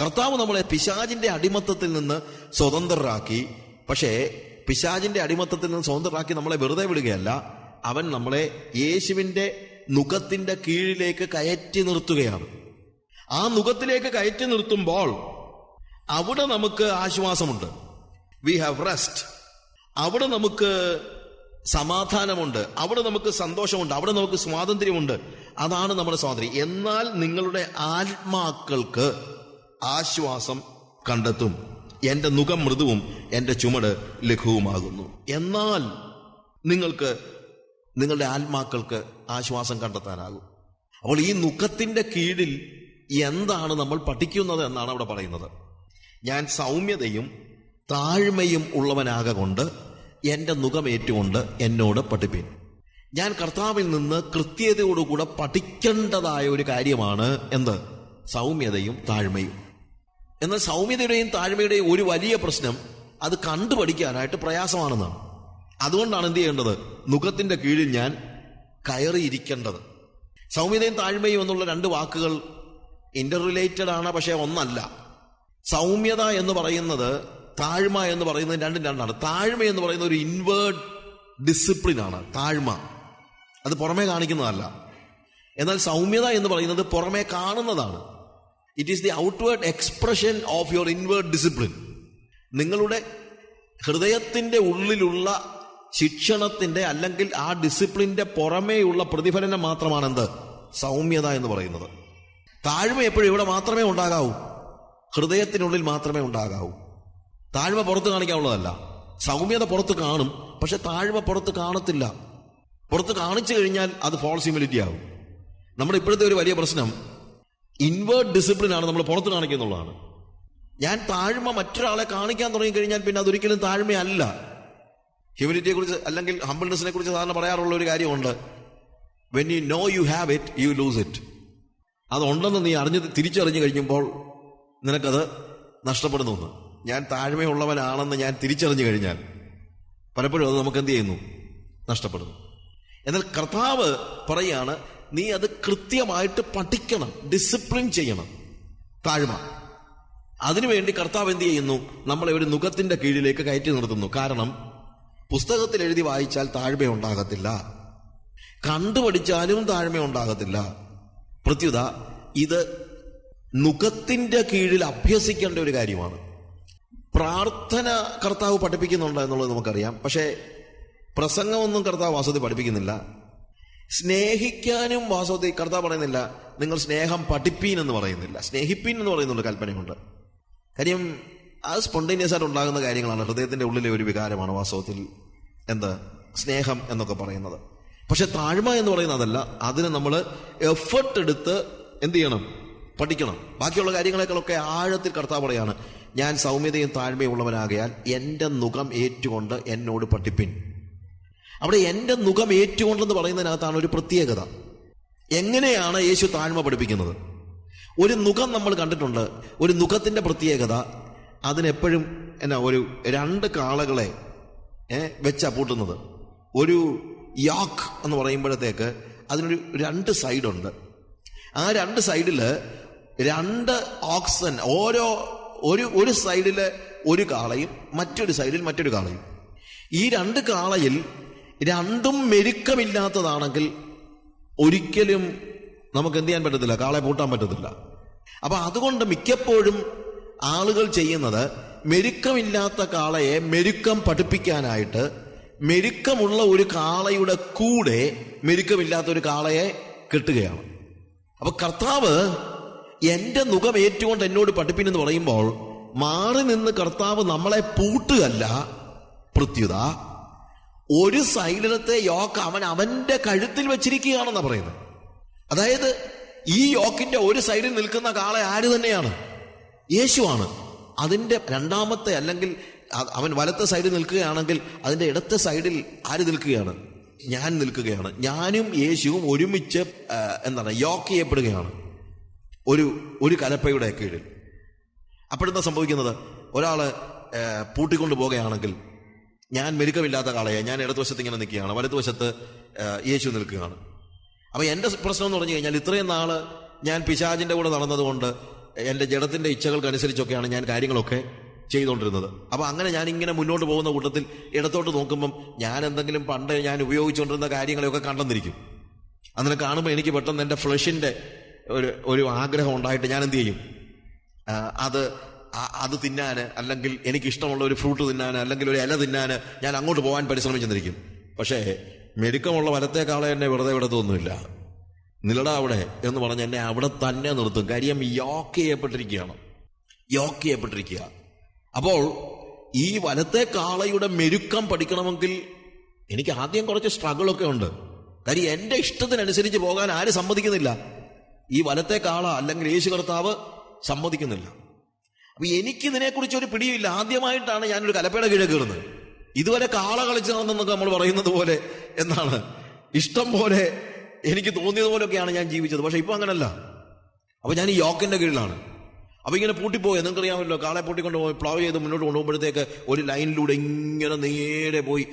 കർത്താവ് നമ്മളെ പിശാജിന്റെ അടിമത്തത്തിൽ നിന്ന് സ്വതന്ത്രരാക്കി പക്ഷേ പിശാജിന്റെ അടിമത്തത്തിൽ നിന്ന് സ്വതന്ത്രരാക്കി നമ്മളെ വെറുതെ വിടുകയല്ല അവൻ നമ്മളെ യേശുവിന്റെ നുഖത്തിന്റെ കീഴിലേക്ക് കയറ്റി നിർത്തുകയാണ്. ആ നുഖത്തിലേക്ക് കയറ്റി നിർത്തുമ്പോൾ അവിടെ നമുക്ക് ആശ്വാസമുണ്ട്. വി ഹാവ് റെസ്റ്റ് അവിടെ നമുക്ക് സമാധാനമുണ്ട്. അവിടെ നമുക്ക് സന്തോഷമുണ്ട്. അവിടെ നമുക്ക് സ്വാതന്ത്ര്യമുണ്ട്. അതാണ് നമ്മുടെ സ്വാതന്ത്ര്യം. എന്നാൽ നിങ്ങളുടെ ആത്മാക്കൾക്ക് ആശ്വാസം കണ്ടെത്തും. എന്റെ മുഖം മൃദുവും എന്റെ ചുമട് ലഘുവുമാകുന്നു. എന്നാൽ നിങ്ങൾക്ക് നിങ്ങളുടെ ആത്മാക്കൾക്ക് ആശ്വാസം കണ്ടെത്താനാകും. അപ്പോൾ ഈ നുഖത്തിന്റെ കീഴിൽ എന്താണ് നമ്മൾ പഠിക്കുന്നത് എന്നാണ് അവിടെ പറയുന്നത്. ഞാൻ സൗമ്യതയും താഴ്മയും ഉള്ളവനാകൊണ്ട് എന്റെ നുഖമേറ്റുകൊണ്ട് എന്നോട് പഠിപ്പിൻ. ഞാൻ കർത്താവിൽ നിന്ന് കൃത്യതയോടുകൂടെ പഠിക്കേണ്ടതായ ഒരു കാര്യമാണ് എന്ത്? സൗമ്യതയും താഴ്മയും. എന്നാൽ സൗമ്യതയുടെയും താഴ്മയുടെയും ഒരു വലിയ പ്രശ്നം അത് കണ്ടുപഠിക്കാനായിട്ട് പ്രയാസമാണെന്നാണ്. അതുകൊണ്ടാണ് എന്ത് ചെയ്യേണ്ടത്? മുഖത്തിന്റെ കീഴിൽ ഞാൻ കയറിയിരിക്കേണ്ടത്. സൗമ്യതയും താഴ്മയും എന്നുള്ള രണ്ട് വാക്കുകൾ ഇന്റർ റിലേറ്റഡ് ആണ് പക്ഷേ ഒന്നല്ല. സൗമ്യത എന്ന് പറയുന്നത് താഴ്മ എന്ന് പറയുന്നത് രണ്ടും രണ്ടാണ്. താഴ്മ എന്ന് പറയുന്നത് ഒരു ഇൻവേർഡ് ഡിസിപ്ലിൻ ആണ് താഴ്മ. അത് പുറമേ കാണിക്കുന്നതല്ല. എന്നാൽ സൗമ്യത എന്ന് പറയുന്നത് പുറമേ കാണുന്നതാണ്. It is the outward expression of your inward discipline നിങ്ങളുടെ ഹൃദയത്തിന്റെ ഉള്ളിലുള്ള ശിക്ഷണത്തിന്റെ അല്ലെങ്കിൽ ആ ഡിസിപ്ലിന്റെ പുറമേയുള്ള പ്രതിഫലനം മാത്രമാണ് എന്ത് സൗമ്യത എന്ന് പറയുന്നത്. താഴ്മ എപ്പോഴും ഇവിടെ മാത്രമേ ഉണ്ടാകാവൂ. ഹൃദയത്തിനുള്ളിൽ മാത്രമേ ഉണ്ടാകാവൂ. താഴ്മ പുറത്ത് കാണിക്കാനുള്ളതല്ല സൗമ്യത പുറത്ത് കാണും പക്ഷെ താഴ്മ പുറത്ത് കാണത്തില്ല. പുറത്ത് കാണിച്ചു കഴിഞ്ഞാൽ അത് ഫോൾസ് ഹ്യൂമിലിറ്റി ആവും. നമ്മുടെ ഇപ്പോഴത്തെ ഒരു വലിയ പ്രശ്നം ഇൻവേർഡ് ഡിസിപ്ലിൻ ആണ് നമ്മൾ പുറത്ത് കാണിക്കുന്നുള്ളതാണ് ഞാൻ താഴ്മ മറ്റൊരാളെ കാണിക്കാൻ തുടങ്ങി കഴിഞ്ഞാൽ പിന്നെ അതൊരിക്കലും താഴ്മയല്ല. ഹ്യൂമിനിറ്റിയെ കുറിച്ച് അല്ലെങ്കിൽ ഹംബിൾനെസിനെ കുറിച്ച് സാധാരണ പറയാറുള്ള ഒരു കാര്യമുണ്ട്. When you know you have it you lose it അതുണ്ടെന്ന് നീ അറിഞ്ഞ് തിരിച്ചറിഞ്ഞു കഴിഞ്ഞപ്പോൾ നിനക്കത് നഷ്ടപ്പെടുന്നു. ഞാൻ താഴ്മയുള്ളവനാണെന്ന് ഞാൻ തിരിച്ചറിഞ്ഞു കഴിഞ്ഞാൽ പലപ്പോഴും അത് നമുക്ക് എന്ത് ചെയ്യുന്നു? നഷ്ടപ്പെടുന്നു. എന്നാൽ കർത്താവ് പറയാണ് നീ അത് കൃത്യമായിട്ട് പഠിക്കണം ഡിസിപ്ലിൻ ചെയ്യണം. താഴ്മ. അതിനുവേണ്ടി കർത്താവ് എന്ത് ചെയ്യുന്നു? നമ്മളെ ഒരു നുഖത്തിന്റെ കീഴിലേക്ക് കയറ്റി നിർത്തുന്നു. കാരണം പുസ്തകത്തിൽ എഴുതി വായിച്ചാൽ താഴ്മ ഉണ്ടാകത്തില്ല. കണ്ടുപഠിച്ചാലും താഴ്മ ഉണ്ടാകത്തില്ല. പ്രത്യുത ഇത് നുഖത്തിന്റെ കീഴിൽ അഭ്യസിക്കേണ്ട ഒരു കാര്യമാണ്. പ്രാർത്ഥന കർത്താവ് പഠിപ്പിക്കുന്നുണ്ട് എന്നുള്ളത് നമുക്കറിയാം. പക്ഷേ പ്രസംഗമൊന്നും കർത്താവ് വാസതി പഠിപ്പിക്കുന്നില്ല. സ്നേഹിക്കാനും വാസ്തവത്തിൽ കർത്താവ് പറയുന്നില്ല നിങ്ങൾ സ്നേഹം പഠിപ്പീൻ എന്ന് പറയുന്നില്ല. സ്നേഹിപ്പീൻ എന്ന് പറയുന്നുണ്ട് കൽപ്പനയുണ്ട് കാര്യം അത് സ്പോണ്ടേനിയസ് ആയിട്ട് ഉണ്ടാകുന്ന കാര്യങ്ങളാണ് ഹൃദയത്തിന്റെ ഉള്ളിലെ ഒരു വികാരമാണ് വാസ്തവത്തിൽ എന്ത്? സ്നേഹം എന്നൊക്കെ പറയുന്നത്. പക്ഷെ താഴ്മ എന്ന് പറയുന്നതല്ല അതിന് നമ്മൾ എഫർട്ട് എടുത്ത് എന്ത് ചെയ്യണം? പഠിക്കണം. ബാക്കിയുള്ള കാര്യങ്ങളെക്കാളൊക്കെ ആഴത്തിൽ കർത്താവ് പറയാണ് ഞാൻ സൗമ്യതയും താഴ്മയും ഉള്ളവനാകയാൽ എന്റെ മുഖം ഏറ്റുകൊണ്ട് എന്നോട് പഠിപ്പിൻ. അവിടെ എന്റെ മുഖം ഏറ്റുകൊണ്ടെന്ന് പറയുന്നതിനകത്താണ് ഒരു പ്രത്യേകത. എങ്ങനെയാണ് യേശു താഴ്മ പഠിപ്പിക്കുന്നത്? ഒരു മുഖം നമ്മൾ കണ്ടിട്ടുണ്ട്. ഒരു മുഖത്തിന്റെ പ്രത്യേകത അതിനെപ്പോഴും എന്നാ ഒരു രണ്ട് കാളകളെ വെച്ചാ പൂട്ടുന്നത്. ഒരു യാക്ക് എന്ന് പറയുമ്പോഴത്തേക്ക് അതിനൊരു രണ്ട് സൈഡുണ്ട്. ആ രണ്ട് സൈഡിൽ രണ്ട് ഓക്സൻ ഓരോ ഒരു ഒരു സൈഡിൽ ഒരു കാളയും മറ്റൊരു സൈഡിൽ മറ്റൊരു കാളയും. ഈ രണ്ട് കാളയിൽ രണ്ടും മെരുക്കമില്ലാത്തതാണെങ്കിൽ ഒരിക്കലും നമുക്ക് എന്ത് ചെയ്യാൻ പറ്റത്തില്ല? കാളെ പൂട്ടാൻ പറ്റത്തില്ല. അപ്പൊ അതുകൊണ്ട് മിക്കപ്പോഴും ആളുകൾ ചെയ്യുന്നത് മെരുക്കമില്ലാത്ത കാളയെ മെരുക്കം പഠിപ്പിക്കാനായിട്ട് മെരുക്കമുള്ള ഒരു കാളയുടെ കൂടെ മെരുക്കമില്ലാത്ത ഒരു കാളയെ കെട്ടുകയാണ്. അപ്പൊ കർത്താവ് എന്റെ മുഖം ഏറ്റുകൊണ്ട് എന്നോട് പഠിപ്പിനെന്ന് പറയുമ്പോൾ മാറി നിന്ന് കർത്താവ് നമ്മളെ പൂട്ടുകല്ല പ്രത്യുത ഒരു സൈലത്തെ യോക്ക് അവൻ അവന്റെ കഴുത്തിൽ വെച്ചിരിക്കുകയാണെന്നാ പറയുന്നത്. അതായത് ഈ യോക്കിന്റെ ഒരു സൈഡിൽ നിൽക്കുന്ന കാള ആര് തന്നെയാണ്? യേശുവാണ്. അതിന്റെ രണ്ടാമത്തെ അല്ലെങ്കിൽ അവൻ വലത്തെ സൈഡിൽ നിൽക്കുകയാണെങ്കിൽ അതിന്റെ ഇടത്തെ സൈഡിൽ ആര് നിൽക്കുകയാണ്? ഞാൻ നിൽക്കുകയാണ്. ഞാനും യേശുവും ഒരുമിച്ച് എന്താണ് യോക്ക് ചെയ്യപ്പെടുകയാണ്. ഒരു ഒരു കലപ്പയുടെ കീഴിൽ. അപ്പോഴെന്താ സംഭവിക്കുന്നത്? ഒരാൾ പൂട്ടിക്കൊണ്ട് പോകുകയാണെങ്കിൽ ഞാൻ മെരുക്കമില്ലാത്ത കാളയാണ് ഞാൻ ഇടതുവശത്ത് ഇങ്ങനെ നിൽക്കുകയാണ്. വലതുവശത്ത് യേശു നിൽക്കുകയാണ്. അപ്പൊ എന്റെ പ്രശ്നം എന്ന് പറഞ്ഞു കഴിഞ്ഞാൽ ഇത്രയും നാൾ ഞാൻ പിശാജിന്റെ കൂടെ നടന്നതുകൊണ്ട് എന്റെ ജഡത്തിന്റെ ഇച്ഛകൾക്കനുസരിച്ചൊക്കെയാണ് ഞാൻ കാര്യങ്ങളൊക്കെ ചെയ്തുകൊണ്ടിരുന്നത്. അപ്പൊ അങ്ങനെ ഞാൻ ഇങ്ങനെ മുന്നോട്ട് പോകുന്ന കൂട്ടത്തിൽ ഇടത്തോട്ട് നോക്കുമ്പം ഞാൻ എന്തെങ്കിലും പണ്ട് ഞാൻ ഉപയോഗിച്ചുകൊണ്ടിരുന്ന കാര്യങ്ങളെയൊക്കെ കണ്ടെന്നിരിക്കും. അങ്ങനെ കാണുമ്പോൾ എനിക്ക് പെട്ടെന്ന് എന്റെ ഫ്ലഷിന്റെ ഒരു ഒരു ആഗ്രഹം ഉണ്ടായിട്ട് ഞാൻ എന്ത് ചെയ്യും? അത് അത് തിന്നാന് അല്ലെങ്കിൽ എനിക്ക് ഇഷ്ടമുള്ള ഒരു ഫ്രൂട്ട് തിന്നാന് അല്ലെങ്കിൽ ഒരു ഇല തിന്നാന് ഞാൻ അങ്ങോട്ട് പോകാൻ പരിശ്രമിച്ചെന്നിരിക്കും. പക്ഷേ മെരുക്കമുള്ള വലത്തേക്കാളെ എന്നെ വെറുതെ വിടത്തൊന്നുമില്ല. നിലടാ അവിടെ എന്ന് പറഞ്ഞ് എന്നെ അവിടെ തന്നെ നിർത്തും. കാര്യം യോക്ക് ചെയ്യപ്പെട്ടിരിക്കുകയാണ്. യോക്ക് ചെയ്യപ്പെട്ടിരിക്കുക. അപ്പോൾ ഈ വലത്തെ കാളയുടെ മെരുക്കം പഠിക്കണമെങ്കിൽ എനിക്ക് ആദ്യം കുറച്ച് സ്ട്രഗിളൊക്കെ ഉണ്ട്. കാര്യം എന്റെ ഇഷ്ടത്തിനനുസരിച്ച് പോകാൻ ആരും സമ്മതിക്കുന്നില്ല? ഈ വലത്തെ കാള അല്ലെങ്കിൽ യേശു കർത്താവ് സമ്മതിക്കുന്നില്ല. എനിക്ക് ഇതിനെക്കുറിച്ച് ഒരു പിടിയില്ല ആദ്യമായിട്ടാണ് ഞാനൊരു കലപ്പയുടെ കീഴെ കയറുന്നത്. ഇതുവരെ കാള കളിച്ചു നടന്നെന്നൊക്കെ നമ്മൾ പറയുന്നത് പോലെ എന്നാണ്. ഇഷ്ടം പോലെ എനിക്ക് തോന്നിയത് പോലെയൊക്കെയാണ് ഞാൻ ജീവിച്ചത്. പക്ഷെ ഇപ്പൊ അങ്ങനല്ല. അപ്പൊ ഞാൻ ഈ യോക്കിന്റെ കീഴിലാണ്. അപ്പൊ ഇങ്ങനെ പൂട്ടിപ്പോയി. നിങ്ങൾക്കറിയാമല്ലോ കാളെ പൂട്ടിക്കൊണ്ട് പോയി പ്ലാവ് ചെയ്ത് മുന്നോട്ട് കൊണ്ടുപോകുമ്പോഴത്തേക്ക് ഒരു ലൈനിലൂടെ ഇങ്ങനെ നേരെ പോയി.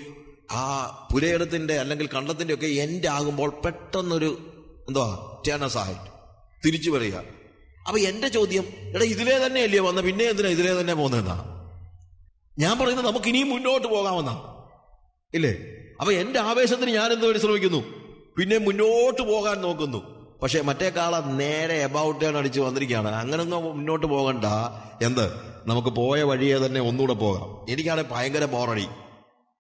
ആ പുരയിടത്തിന്റെ അല്ലെങ്കിൽ കണ്ടത്തിന്റെ ഒക്കെ എന്റെ ആകുമ്പോൾ പെട്ടെന്നൊരു എന്തുവാ? ടേണസായിട്ട് തിരിച്ചു വരിക. അപ്പൊ എന്റെ ചോദ്യം എടാ ഇതിലെ തന്നെ അല്ലേ വന്ന പിന്നെ എന്തിനാ ഇതിലേ തന്നെ പോകുന്നതെന്നാ? ഞാൻ പറയുന്നത് നമുക്ക് ഇനിയും മുന്നോട്ട് പോകാമെന്നാ. ഇല്ലേ? അപ്പൊ എന്റെ ആവേശത്തിന് ഞാൻ എന്ത് പരിശ്രമിക്കുന്നു പിന്നെ മുന്നോട്ട് പോകാൻ നോക്കുന്നു. പക്ഷെ മറ്റേ കാള നേരെ എബൌട്ട് ടേൺ അടിച്ച് വന്നിരിക്കുകയാണ്. അങ്ങനൊന്നും മുന്നോട്ട് പോകണ്ട. എന്ത്? നമുക്ക് പോയ വഴിയെ തന്നെ ഒന്നുകൂടെ പോകാം. എനിക്കാണെങ്കിൽ ഭയങ്കര ബോറടി.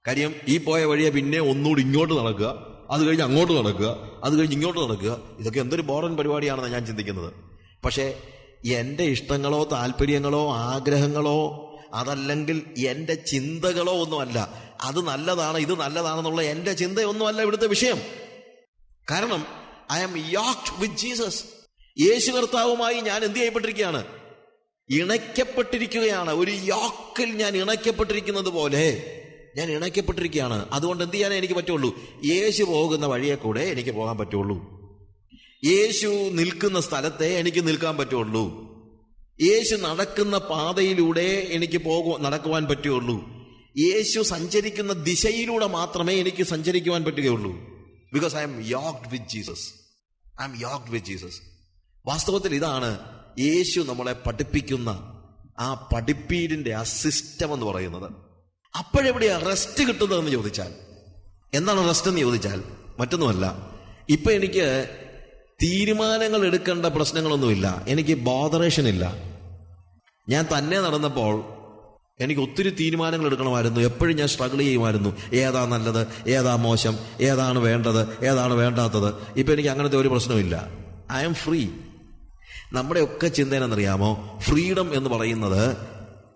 കാര്യം ഈ പോയ വഴിയെ പിന്നെ ഒന്നുകൂടി ഇങ്ങോട്ട് നടക്കുക അത് കഴിഞ്ഞ് അങ്ങോട്ട് നടക്കുക അത് കഴിഞ്ഞ് ഇങ്ങോട്ട് നടക്കുക ഇതൊക്കെ എന്തൊരു ബോറൻ പരിപാടിയാണെന്ന് ഞാൻ ചിന്തിക്കുന്നത്. പക്ഷേ എന്റെ ഇഷ്ടങ്ങളോ താല്പര്യങ്ങളോ ആഗ്രഹങ്ങളോ അതല്ലെങ്കിൽ എന്റെ ചിന്തകളോ ഒന്നുമല്ല. അത് നല്ലതാണ് ഇത് നല്ലതാണെന്നുള്ള എന്റെ ചിന്തയൊന്നുമല്ല ഇവിടുത്തെ വിഷയം. കാരണം ഐ ആം യോക്ട് വിത്ത് ജീസസ് യേശു കർത്താവുമായി ഞാൻ എന്ത് ചെയ്യപ്പെട്ടിരിക്കുകയാണ്? ഇണയ്ക്കപ്പെട്ടിരിക്കുകയാണ്. ഒരു യോക്കിൽ ഞാൻ ഇണയ്ക്കപ്പെട്ടിരിക്കുന്നത് പോലെ ഞാൻ ഇണയ്ക്കപ്പെട്ടിരിക്കുകയാണ്. അതുകൊണ്ട് എന്ത് ചെയ്യാനേ എനിക്ക് പറ്റുള്ളൂ? യേശു പോകുന്ന വഴിയെ കൂടെ എനിക്ക് പോകാൻ പറ്റുള്ളൂ. യേശു നിൽക്കുന്ന സ്ഥലത്തെ എനിക്ക് നിൽക്കാൻ പറ്റുള്ളൂ. യേശു നടക്കുന്ന പാതയിലൂടെ എനിക്ക് പോകു നടക്കുവാൻ പറ്റുകയുള്ളൂ യേശു സഞ്ചരിക്കുന്ന ദിശയിലൂടെ മാത്രമേ എനിക്ക് സഞ്ചരിക്കുവാൻ പറ്റുകയുള്ളൂ. Because I'm yoked with Jesus I'm yoked with Jesus വാസ്തവത്തിൽ ഇതാണ് യേശു നമ്മളെ പഠിപ്പിക്കുന്ന ആ പഠിപ്പീടിന്റെ ആ സിസ്റ്റം എന്ന് പറയുന്നത്. അപ്പോഴെവിടെ റെസ്റ്റ് കിട്ടുന്നതെന്ന് ചോദിച്ചാൽ എന്താണ് റെസ്റ്റ് എന്ന് ചോദിച്ചാൽ മറ്റൊന്നുമല്ല. ഇപ്പൊ എനിക്ക് തീരുമാനങ്ങൾ എടുക്കേണ്ട പ്രശ്നങ്ങളൊന്നുമില്ല. എനിക്ക് ബോധറേഷൻ ഇല്ല. ഞാൻ തന്നെ നടന്നപ്പോൾ എനിക്ക് ഒത്തിരി തീരുമാനങ്ങൾ എടുക്കണമായിരുന്നു. എപ്പോഴും ഞാൻ സ്ട്രഗിൾ ചെയ്യുമായിരുന്നു. ഏതാ നല്ലത്? ഏതാ മോശം? ഏതാണ് വേണ്ടത്? ഏതാണ് വേണ്ടാത്തത്? ഇപ്പം എനിക്ക് അങ്ങനത്തെ ഒരു പ്രശ്നമില്ല ഐ എം ഫ്രീ നമ്മുടെയൊക്കെ ചിന്തയെന്നറിയാമോ ഫ്രീഡം എന്ന് പറയുന്നത്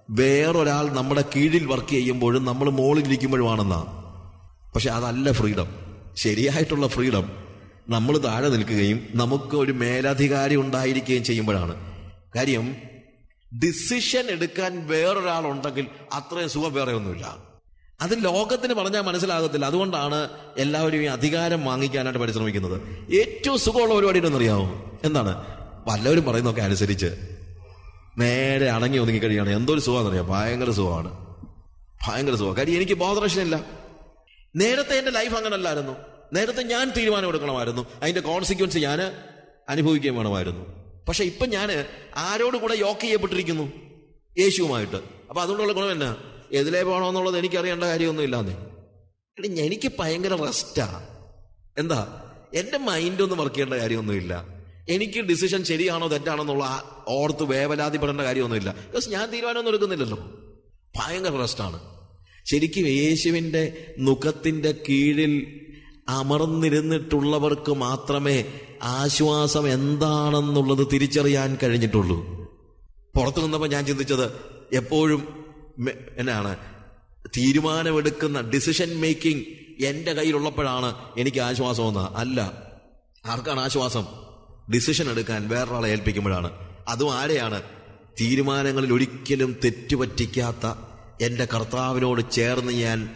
വേറൊരാൾ നമ്മുടെ കീഴിൽ വർക്ക് ചെയ്യുമ്പോഴും നമ്മൾ മുകളിലിരിക്കുമ്പോഴുമാണെന്നാ പക്ഷെ അതല്ല ഫ്രീഡം ശരിയായിട്ടുള്ള ഫ്രീഡം നമ്മൾ താഴെ നിൽക്കുകയും നമുക്ക് ഒരു മേലധികാരി ഉണ്ടായിരിക്കുകയും ചെയ്യുമ്പോഴാണ്. കാര്യം ഡിസിഷൻ എടുക്കാൻ വേറൊരാളുണ്ടെങ്കിൽ അത്രയും സുഖം വേറെ ഒന്നുമില്ല അത് ലോകത്തിന് പറഞ്ഞാൽ മനസ്സിലാകത്തില്ല. അതുകൊണ്ടാണ് എല്ലാവരും ഈ അധികാരം വാങ്ങിക്കാനായിട്ട് പരിശ്രമിക്കുന്നത്. ഏറ്റവും സുഖമുള്ള പരിപാടി എന്നറിയാമോ എന്താണ്? പലവരും പറയുന്നതൊക്കെ അനുസരിച്ച് നേരെ അണങ്ങി ഒതുങ്ങി കഴിയാണ് എന്തൊരു സുഖമാണെന്നറിയാം? ഭയങ്കര സുഖമാണ്. ഭയങ്കര സുഖം. കാര്യം എനിക്ക് ബോധറേഷൻ ഇല്ല. നേരത്തെ എന്റെ ലൈഫ് അങ്ങനല്ലായിരുന്നു. നേരത്തെ ഞാൻ തീരുമാനം എടുക്കണമായിരുന്നു. അതിന്റെ കോൺസിക്വൻസ് ഞാൻ അനുഭവിക്കുകയും വേണമായിരുന്നു. പക്ഷെ ഇപ്പം ഞാൻ ആരോട് കൂടെ യോക്ക് ചെയ്യപ്പെട്ടിരിക്കുന്നു? യേശുവുമായിട്ട്. അപ്പൊ അതുകൊണ്ടുള്ള ഗുണം എന്നാ? എതിലേ പോകണമെന്നുള്ളത് എനിക്കറിയേണ്ട കാര്യമൊന്നും ഇല്ലാന്നേ എനിക്ക് ഭയങ്കര റെസ്റ്റാ എന്താ? എന്റെ മൈൻഡ് ഒന്നും വർക്ക് ചെയ്യേണ്ട കാര്യമൊന്നുമില്ല. എനിക്ക് ഡിസിഷൻ ശരിയാണോ തെറ്റാണോ എന്നുള്ള ഓർത്ത് വേവലാതിപ്പെടേണ്ട കാര്യമൊന്നുമില്ല. ബിക്കോസ് ഞാൻ തീരുമാനമൊന്നും എടുക്കുന്നില്ലല്ലോ. ഭയങ്കര റെസ്റ്റാണ് ശരിക്കും യേശുവിന്റെ മുഖത്തിന്റെ കീഴിൽ അമർന്നിരുന്നിട്ടുള്ളവർക്ക് മാത്രമേ ആശ്വാസം എന്താണെന്നുള്ളത് തിരിച്ചറിയാൻ കഴിഞ്ഞിട്ടുള്ളൂ. പുറത്തു നിന്നപ്പോൾ ഞാൻ ചിന്തിച്ചത് എപ്പോഴും എന്നാണ് തീരുമാനമെടുക്കുന്ന ഡിസിഷൻ മേക്കിംഗ് എന്റെ കയ്യിലുള്ളപ്പോഴാണ് എനിക്ക് ആശ്വാസം എന്ന് അല്ല ആർക്കാണ് ആശ്വാസം? ഡിസിഷൻ എടുക്കാൻ വേറൊരാളെ ഏൽപ്പിക്കുമ്പോഴാണ്. അതും ആരെയാണ്? തീരുമാനങ്ങളിൽ ഒരിക്കലും തെറ്റുപറ്റിക്കാത്ത എന്റെ കർത്താവിനോട് ചേർന്ന് ഞാൻ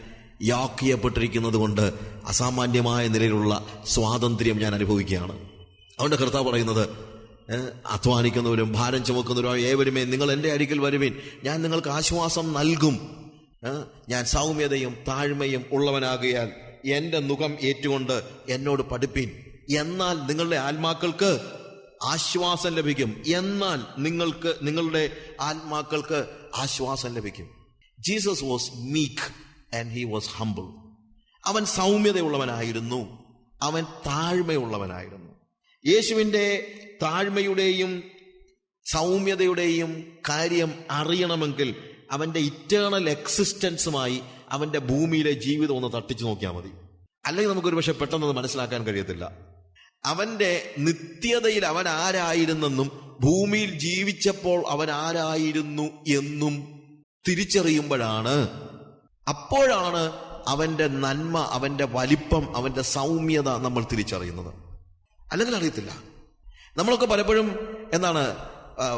യാക്ക് ചെയ്യപ്പെട്ടിരിക്കുന്നത് കൊണ്ട് അസാമാന്യമായ നിലയിലുള്ള സ്വാതന്ത്ര്യം ഞാൻ അനുഭവിക്കുകയാണ്. അതുകൊണ്ട് കർത്താവ് പറയുന്നത് അധ്വാനിക്കുന്നവരും ഭാരം ചുമക്കുന്നവരും ഏവരുമേ നിങ്ങൾ എന്റെ അരികിൽ വരുവിൻ. ഞാൻ നിങ്ങൾക്ക് ആശ്വാസം നൽകും. ഞാൻ സൗമ്യതയും താഴ്മയും ഉള്ളവനാകിയാൽ എന്റെ മുഖം ഏറ്റുകൊണ്ട് എന്നോട് പഠിപ്പിൻ. എന്നാൽ നിങ്ങളുടെ ആത്മാക്കൾക്ക് ആശ്വാസം ലഭിക്കും. എന്നാൽ നിങ്ങൾക്ക് നിങ്ങളുടെ ആത്മാക്കൾക്ക് ആശ്വാസം ലഭിക്കും. Jesus was meek and he was humble അവൻ സൗമ്യതയുള്ളവനായിരുന്നു. അവൻ താഴ്മയുള്ളവനായിരുന്നു. യേശുവിന്റെ താഴ്മയുടെയും സൗമ്യതയുടെയും കാര്യം അറിയണമെങ്കിൽ അവന്റെ ഇറ്റേണൽ എക്സിസ്റ്റൻസുമായി അവന്റെ ഭൂമിയിലെ ജീവിതം ഒന്ന് തട്ടിച്ചു നോക്കിയാൽ മതി. അല്ലെങ്കിൽ നമുക്കൊരു പക്ഷെ പെട്ടെന്ന് മനസ്സിലാക്കാൻ കഴിയത്തില്ല. അവന്റെ നിത്യതയിൽ അവൻ ആരായിരുന്നെന്നും ഭൂമിയിൽ ജീവിച്ചപ്പോൾ അവൻ ആരായിരുന്നു എന്നും തിരിച്ചറിയുമ്പോഴാണ് അപ്പോഴാണ് അവന്റെ നന്മ അവന്റെ വലിപ്പം അവന്റെ സൗമ്യത നമ്മൾ തിരിച്ചറിയുന്നത്. അല്ലെങ്കിൽ അറിയത്തില്ല. നമ്മളൊക്കെ പലപ്പോഴും എന്താണ്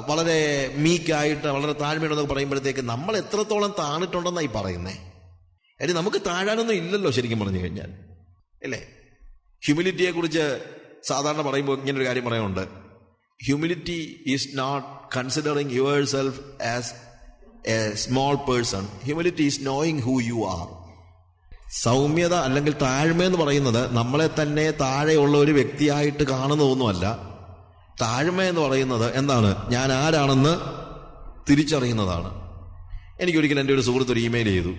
വളരെ മീക്കായിട്ട് വളരെ താഴ്മയുണ്ടെന്നൊക്കെ പറയുമ്പോഴത്തേക്ക് നമ്മൾ എത്രത്തോളം താണിട്ടുണ്ടെന്നായി പറയുന്നേ. അല്ലെ നമുക്ക് താഴാനൊന്നും ഇല്ലല്ലോ ശരിക്കും പറഞ്ഞു കഴിഞ്ഞാൽ. അല്ലേ? ഹ്യൂമിലിറ്റിയെ കുറിച്ച് സാധാരണ പറയുമ്പോൾ ഇങ്ങനെ ഒരു കാര്യം പറയാനുണ്ട്. Humility is not considering your self as a small person humility is knowing who you are സൗമ്യത അല്ലെങ്കിൽ താഴ്മ എന്ന് പറയുന്നത് നമ്മളെ തന്നെ താഴെയുള്ള ഒരു വ്യക്തിയായിട്ട് കാണുന്നതൊന്നുമല്ല. താഴ്മ എന്ന് പറയുന്നത് എന്താണ്? ഞാൻ ആരാണെന്ന് തിരിച്ചറിയുന്നതാണ്. എനിക്കൊരിക്കലും എന്റെ ഒരു സുഹൃത്ത് ഒരു ഇമെയിൽ ചെയ്തു.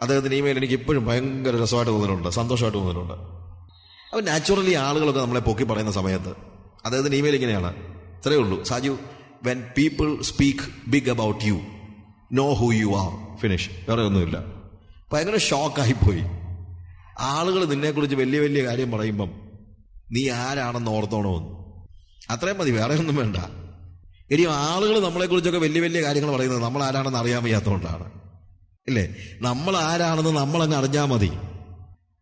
അദ്ദേഹത്തിന്റെ ഇമെയിൽ എനിക്ക് ഇപ്പോഴും ഭയങ്കര രസമായിട്ട് തോന്നിയിട്ടുണ്ട് സന്തോഷമായിട്ട് തോന്നിയിട്ടുണ്ട് അപ്പോൾ നാച്ചുറലി ആളുകളൊക്കെ നമ്മളെ പൊക്കി പറയുന്ന സമയത്ത് അദ്ദേഹത്തിന്റെ ഇമെയിൽ ഇങ്ങനെയാണ്. ഇത്രയേ ഉള്ളൂ. Saju when people speak big about you know who you are finish വേറെ ഒന്നുമില്ല. ഭയങ്കര ഷോക്കായിപ്പോയി ആളുകൾ നിന്നെക്കുറിച്ച് വലിയ വലിയ കാര്യം പറയുമ്പം നീ ആരാണെന്ന് ഓർത്തോണമെന്ന് അത്രയും മതി വേറെ ഒന്നും വേണ്ട. ഇനി ആളുകൾ നമ്മളെക്കുറിച്ചൊക്കെ വലിയ വലിയ കാര്യങ്ങൾ പറയുന്നത് നമ്മൾ ആരാണെന്ന് അറിയാൻ വയ്യാത്തതുകൊണ്ടാണ്. ഇല്ലേ? നമ്മൾ ആരാണെന്ന് നമ്മളങ്ങ് അറിഞ്ഞാൽ മതി.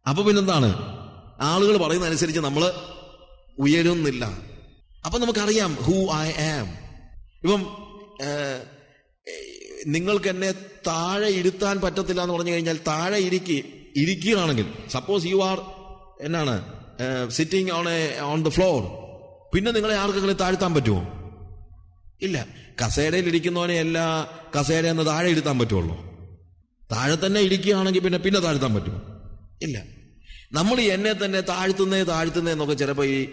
അപ്പൊ പിന്നെന്താണ്? ആളുകൾ പറയുന്നതനുസരിച്ച് നമ്മൾ ഉയരുന്നില്ല. അപ്പൊ നമുക്കറിയാം ഹൂ ഐ ആം ഇപ്പം നിങ്ങൾക്ക് എന്നെ താഴെ ഇരുത്താൻ പറ്റത്തില്ല എന്ന് പറഞ്ഞു കഴിഞ്ഞാൽ താഴെ ഇരിക്കി ഇരിക്കുകയാണെങ്കിൽ സപ്പോസ് യു ആർ എന്നാണ് sitting on a on the floor പിന്നെ നിങ്ങളെ ആർക്കെങ്കിലും താഴ്ത്താൻ പറ്റുമോ? ഇല്ല. കസേരയിൽ ഇരിക്കുന്നവനെ എല്ലാ കസേര എന്ന് താഴെ ഇരുത്താൻ പറ്റുള്ളൂ. താഴെ തന്നെ ഇരിക്കുകയാണെങ്കിൽ പിന്നെ പിന്നെ താഴ്ത്താൻ പറ്റുമോ? ഇല്ല. നമ്മൾ എന്നെ തന്നെ താഴ്ത്തുന്നേ താഴ്ത്തുന്നേ എന്നൊക്കെ ചിലപ്പോൾ ഈ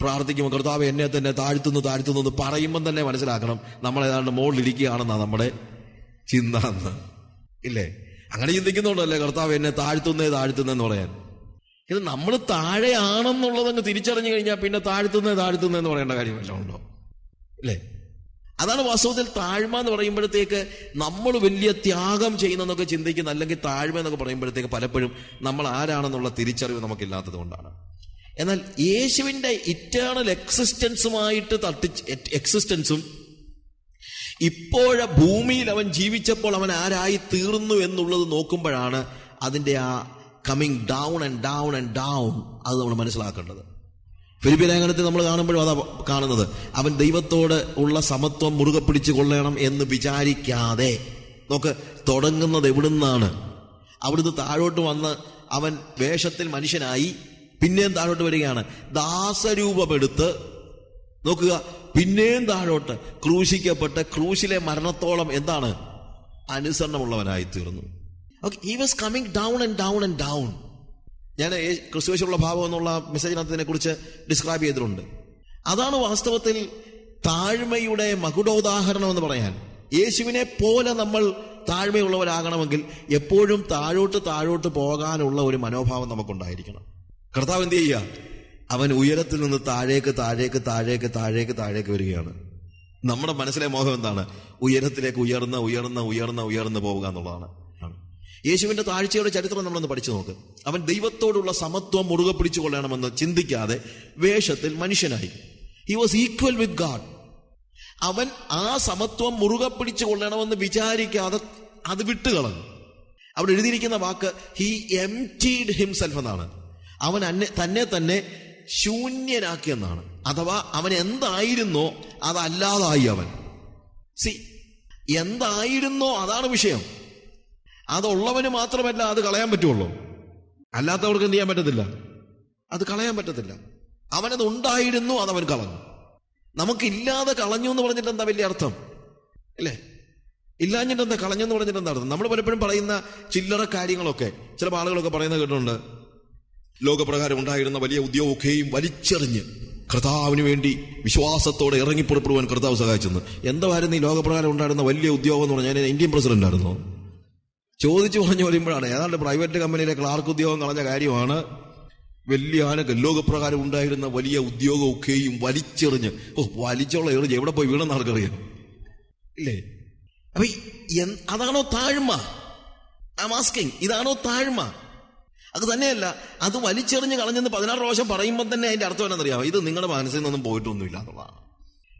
പ്രാർത്ഥിക്കുമ്പോൾ കർത്താവ് എന്നെ തന്നെ താഴ്ത്തുന്നു താഴ്ത്തുന്നു എന്ന് പറയുമ്പം തന്നെ മനസ്സിലാക്കണം. നമ്മൾ ഏതാണ്ട് മുകളിലിരിക്കുകയാണെന്നാ നമ്മുടെ ചിന്ത എന്ന് ഇല്ലേ? അങ്ങനെ ചിന്തിക്കുന്നുണ്ടല്ലേ കർത്താവ് എന്നെ താഴ്ത്തുന്നേ താഴ്ത്തുന്നെന്ന് പറയാൻ. ഇത് നമ്മൾ താഴെയാണെന്നുള്ളതങ്ങ് തിരിച്ചറിഞ്ഞു കഴിഞ്ഞാൽ പിന്നെ താഴ്ത്തുന്നേ താഴ്ത്തുന്നേ എന്ന് പറയേണ്ട കാര്യം വല്ലതും ഉണ്ടോ? ഇല്ലേ? അതാണ് വാസ്തവത്തിൽ താഴ്മ എന്ന് പറയുമ്പോഴത്തേക്ക് നമ്മൾ വലിയ ത്യാഗം ചെയ്യുന്നെന്നൊക്കെ ചിന്തിക്കുന്ന അല്ലെങ്കിൽ താഴ്മ എന്നൊക്കെ പറയുമ്പോഴത്തേക്ക് പലപ്പോഴും നമ്മൾ ആരാണെന്നുള്ള തിരിച്ചറിവ് നമുക്കില്ലാത്തത് കൊണ്ടാണ്. എന്നാൽ യേശുവിന്റെ ഇറ്റേണൽ എക്സിസ്റ്റൻസുമായിട്ട് തട്ടി എക്സിസ്റ്റൻസും ഇപ്പോഴ ഭൂമിയിൽ അവൻ ജീവിച്ചപ്പോൾ അവൻ ആരായി തീർന്നു എന്നുള്ളത് നോക്കുമ്പോഴാണ് അതിന്റെ ആ coming down and down and down അത് നമ്മൾ മനസ്സിലാക്കേണ്ടത്. ഫിലിപ്പി ലേഖനത്തിൽ നമ്മൾ കാണുമ്പോഴും അതാ കാണുന്നത്. അവൻ ദൈവത്തോട് ഉള്ള സമത്വം മുറുകെ പിടിച്ചു കൊള്ളണം എന്ന് വിചാരിക്കാതെ. നോക്ക് തുടങ്ങുന്നത് എവിടുന്നാണ്? അവിടുന്ന് താഴോട്ട് വന്ന് അവൻ വേഷത്തിൽ മനുഷ്യനായി പിന്നെയും താഴോട്ട് വരികയാണ്. ദാസരൂപമെടുത്ത് നോക്കുക. പിന്നെയും താഴോട്ട്. ക്രൂശിക്കപ്പെട്ട് ക്രൂശിലെ മരണത്തോളം എന്താണ്? അനുസരണമുള്ളവനായി തീർന്നു okay he was coming down and down and down ഞാൻ ക്രിസ്തുവേശുള്ള ഭാവം എന്നുള്ള മെസ്സേജിനകത്തിനെ കുറിച്ച് ഡിസ്ക്രൈബ് ചെയ്തിട്ടുണ്ട്. അതാണ് വാസ്തവത്തിൽ താഴ്മയുടെ മകുടോദാഹരണം എന്ന് പറയാൻ. യേശുവിനെ പോലെ നമ്മൾ താഴ്മയുള്ളവരാകണമെങ്കിൽ എപ്പോഴും താഴോട്ട് താഴോട്ട് പോകാനുള്ള ഒരു മനോഭാവം നമുക്കുണ്ടായിരിക്കണം. കർത്താവ് എന്ത് ചെയ്യുക? അവൻ ഉയരത്തിൽ നിന്ന് താഴേക്ക് താഴേക്ക് താഴേക്ക് താഴേക്ക് താഴേക്ക് വരികയാണ്. നമ്മുടെ മനസ്സിലെ മോഹം എന്താണ്? ഉയരത്തിലേക്ക് ഉയർന്ന ഉയർന്ന ഉയർന്ന ഉയർന്നു പോവുക എന്നുള്ളതാണ്. യേശുവിന്റെ താഴ്ചയുടെ ചരിത്രം നമ്മളൊന്ന് പഠിച്ചു നോക്ക്. അവൻ ദൈവത്തോടുള്ള സമത്വം മുറുകെ പിടിച്ചു കൊള്ളണമെന്ന് ചിന്തിക്കാതെ വേഷത്തിൽ മനുഷ്യനായി. He was equal with God അവൻ ആ സമത്വം മുറുകെ പിടിച്ചു കൊള്ളണമെന്ന് വിചാരിക്കാതെ അത് വിട്ടുകളഞ്ഞു. അവിടെ എഴുതിയിരിക്കുന്ന വാക്ക് ഹി എം ടീഡ് ഹിംസെൽഫ് എന്നാണ്. അവൻ അന്നെ തന്നെ തന്നെ ശൂന്യനാക്കിയെന്നാണ് അഥവാ അവൻ എന്തായിരുന്നോ അതല്ലാതായി അവൻ. സി എന്തായിരുന്നോ അതാണ് വിഷയം. അതുള്ളവന് മാത്രമല്ല അത് കളയാൻ പറ്റുള്ളൂ. അല്ലാത്തവർക്ക് എന്ത് ചെയ്യാൻ പറ്റത്തില്ല? അത് കളയാൻ പറ്റത്തില്ല. അവനത് ഉണ്ടായിരുന്നു അതവൻ കളഞ്ഞു. നമുക്കില്ലാതെ കളഞ്ഞു എന്ന് പറഞ്ഞിട്ട് എന്താ വലിയ അർത്ഥം? അല്ലേ? ഇല്ലാഞ്ഞിട്ട് എന്താ കളഞ്ഞു എന്ന് പറഞ്ഞിട്ട് എന്താ അർത്ഥം? നമ്മൾ പലപ്പോഴും പറയുന്ന ചില്ലറ കാര്യങ്ങളൊക്കെ ചില ആളുകളൊക്കെ പറയുന്നത് കേട്ടിട്ടുണ്ട്. ലോകപ്രകാരം ഉണ്ടായിരുന്ന വലിയ ഉദ്യോഗമൊക്കെയും വലിച്ചെറിഞ്ഞ് കർത്താവിന് വേണ്ടി വിശ്വാസത്തോടെ ഇറങ്ങിപ്പുറപ്പെടുവാൻ കർത്താവ് സഹായിച്ചെന്ന്. എന്തായിരുന്നു ഈ ലോകപ്രകാരം ഉണ്ടായിരുന്ന വലിയ ഉദ്യോഗം എന്ന് പറഞ്ഞാൽ ഞാൻ ഇന്ത്യൻ പ്രസിഡന്റ് ആയിരുന്നു. ചോദിച്ചു പറഞ്ഞു വരുമ്പോഴാണ് ഏതാണ്ട് പ്രൈവറ്റ് കമ്പനിയിലെ ക്ലാർക്ക് ഉദ്യോഗം കളഞ്ഞ കാര്യമാണ്. വലിയ ആനക്ക് ലോകപ്രകാരം ഉണ്ടായിരുന്ന വലിയ ഉദ്യോഗമൊക്കെയും വലിച്ചെറിഞ്ഞ് ഓ വലിച്ചോള എറിഞ്ഞ് എവിടെ പോയി വീണെന്ന് ആർക്കറിയാം? ഇല്ലേ? അപ്പൊ അതാണോ താഴ്മ? ഐ ആസ്കിങ് ഇതാണോ താഴ്മ? അത് തന്നെയല്ല അത് വലിച്ചെറിഞ്ഞ് കളഞ്ഞെന്ന് പതിനാറ് പ്രാവശ്യം പറയുമ്പോൾ തന്നെ അതിന്റെ അർത്ഥം എന്നറിയാമോ ഇത് നിങ്ങളുടെ മനസ്സിൽ നിന്നൊന്നും പോയിട്ടൊന്നുമില്ല എന്നുള്ളതാണ്.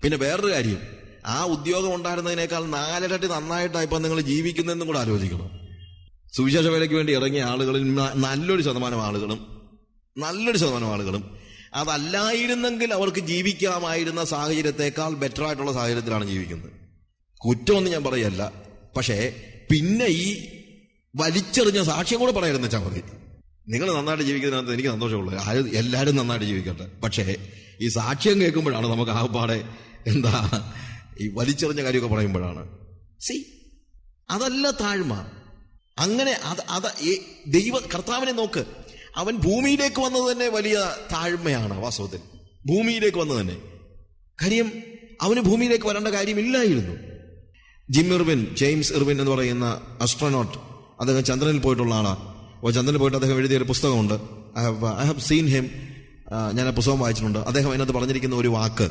പിന്നെ വേറൊരു കാര്യം ആ ഉദ്യോഗം ഉണ്ടായിരുന്നതിനേക്കാൾ നാലിരട്ടി നന്നായിട്ടാണ് ഇപ്പം നിങ്ങൾ ജീവിക്കുന്നതെന്നും കൂടെ ആലോചിക്കണം. സുവിശേഷ വേലയ്ക്ക് വേണ്ടി ഇറങ്ങിയ ആളുകളിൽ നല്ലൊരു ശതമാനം ആളുകളും നല്ലൊരു ശതമാനം ആളുകളും അതല്ലായിരുന്നെങ്കിൽ അവർക്ക് ജീവിക്കാമായിരുന്ന സാഹചര്യത്തെക്കാൾ ബെറ്റർ ആയിട്ടുള്ള സാഹചര്യത്തിലാണ് ജീവിക്കുന്നത്. കുറ്റമൊന്നും ഞാൻ പറയല്ല. പക്ഷേ പിന്നെ ഈ വലിച്ചെറിഞ്ഞ സാക്ഷ്യം കൂടെ പറയായിരുന്നു വെച്ചാൽ മതി. നിങ്ങൾ നന്നായിട്ട് ജീവിക്കുന്നതിനകത്ത് എനിക്ക് സന്തോഷമുള്ളൂ. ആരും എല്ലാവരും നന്നായിട്ട് ജീവിക്കട്ടെ. പക്ഷേ ഈ സാക്ഷ്യം കേൾക്കുമ്പോഴാണ് നമുക്ക് ആകപ്പാടെ എന്താ ഈ വലിച്ചെറിഞ്ഞ കാര്യമൊക്കെ പറയുമ്പോഴാണ്. സി അതല്ല താഴ്മ. അങ്ങനെ അത് അത് ദൈവ കർത്താവിനെ നോക്ക്. അവൻ ഭൂമിയിലേക്ക് വന്നത് തന്നെ വലിയ താഴ്മയാണ് വാസ്തവത്തിൽ. ഭൂമിയിലേക്ക് വന്നത് തന്നെ. കാര്യം അവന് ഭൂമിയിലേക്ക് വരേണ്ട കാര്യമില്ലായിരുന്നു. ജിം ഇർവിൻ ജെയിംസ് ഇർവിൻ എന്ന് പറയുന്ന അസ്ട്രോനോട്ട് അദ്ദേഹം ചന്ദ്രനിൽ പോയിട്ടുള്ള ആളാണ് അപ്പോൾ ചന്ദ്രൻ പോയിട്ട് അദ്ദേഹം എഴുതിയ ഒരു പുസ്തകമുണ്ട് I have I have seen him ഞാൻ ആ പുസ്തകം വായിച്ചിട്ടുണ്ട്. അദ്ദേഹം അതിനകത്ത് പറഞ്ഞിരിക്കുന്ന ഒരു വാക്ക്.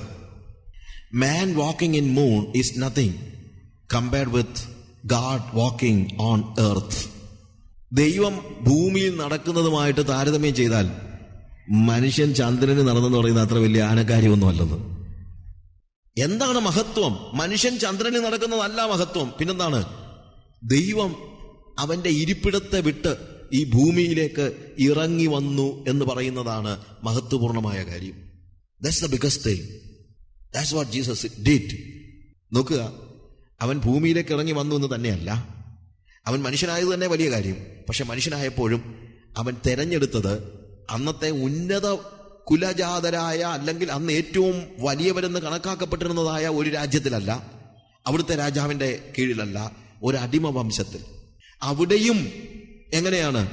Man walking in moon is nothing compared with God walking on earth ദൈവം ഭൂമിയിൽ നടക്കുന്നതുമായിട്ട് താരതമ്യം ചെയ്താൽ മനുഷ്യൻ ചന്ദ്രന് നടന്നെന്ന് പറയുന്ന അത്ര വലിയ ആനക്കാര്യമൊന്നും അല്ലെന്ന് എന്താണ് മഹത്വം? മനുഷ്യൻ ചന്ദ്രന് നടക്കുന്നതല്ല മഹത്വം. പിന്നെന്താണ്? ദൈവം അവന്റെ ഇരിപ്പിടത്തെ വിട്ട് ഈ ഭൂമിയിലേക്ക് ഇറങ്ങി വന്നു എന്ന് പറയുന്നതാണ് മഹത്വപൂർണമായ കാര്യം. That's the biggest thing that's what Jesus did നോക്കുക അവൻ ഭൂമിയിലേക്ക് ഇറങ്ങി വന്നു എന്ന് തന്നെയല്ല. അവൻ മനുഷ്യനായത് തന്നെ വലിയ കാര്യം. പക്ഷെ മനുഷ്യനായപ്പോഴും അവൻ തെരഞ്ഞെടുത്തത് അന്നത്തെ ഉന്നത കുലജാതരായ അല്ലെങ്കിൽ അന്ന് ഏറ്റവും വലിയവരെന്ന് കണക്കാക്കപ്പെട്ടിരുന്നതായ ഒരു രാജ്യത്തിലല്ല അവിടുത്തെ രാജാവിന്റെ കീഴിലല്ല ഒരു അടിമ വംശത്തിൽ അവിടെയും എങ്ങനെയാണ്?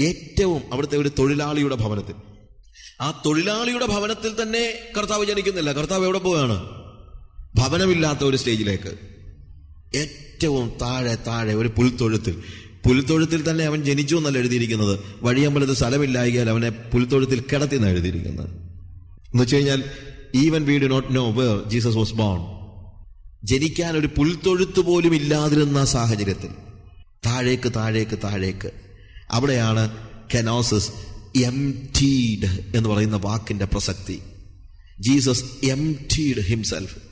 ഏറ്റവും അവിടുത്തെ ഒരു തൊഴിലാളിയുടെ ഭവനത്തിൽ. ആ തൊഴിലാളിയുടെ ഭവനത്തിൽ തന്നെ കർത്താവ് ജനിക്കുന്നില്ല. കർത്താവ് എവിടെ പോവുകയാണ്? ഭവനമില്ലാത്ത ഒരു സ്റ്റേജിലേക്ക്. ഏറ്റവും താഴെ താഴെ ഒരു പുൽത്തൊഴുത്തിൽ. പുൽത്തൊഴുത്തിൽ തന്നെ അവൻ ജനിച്ചു എന്നല്ല എഴുതിയിരിക്കുന്നത്. വഴിയമ്പലത്ത് സ്ഥലമില്ലായികയാൽ അവനെ പുൽത്തൊഴുത്തിൽ കിടത്തി എന്നാണ് എഴുതിയിരിക്കുന്നത്. എന്ന് വെച്ച് കഴിഞ്ഞാൽ even we do not know where Jesus was born ജനിക്കാൻ ഒരു പുൽത്തൊഴുത്ത് പോലും ഇല്ലാതിരുന്ന സാഹചര്യത്തിൽ താഴേക്ക് താഴേക്ക് താഴേക്ക്. അവിടെയാണ് കെനോസസ് എം ടീഡ് എന്ന് പറയുന്ന വാക്കിന്റെ പ്രസക്തി. Jesus M ടീഡ് himself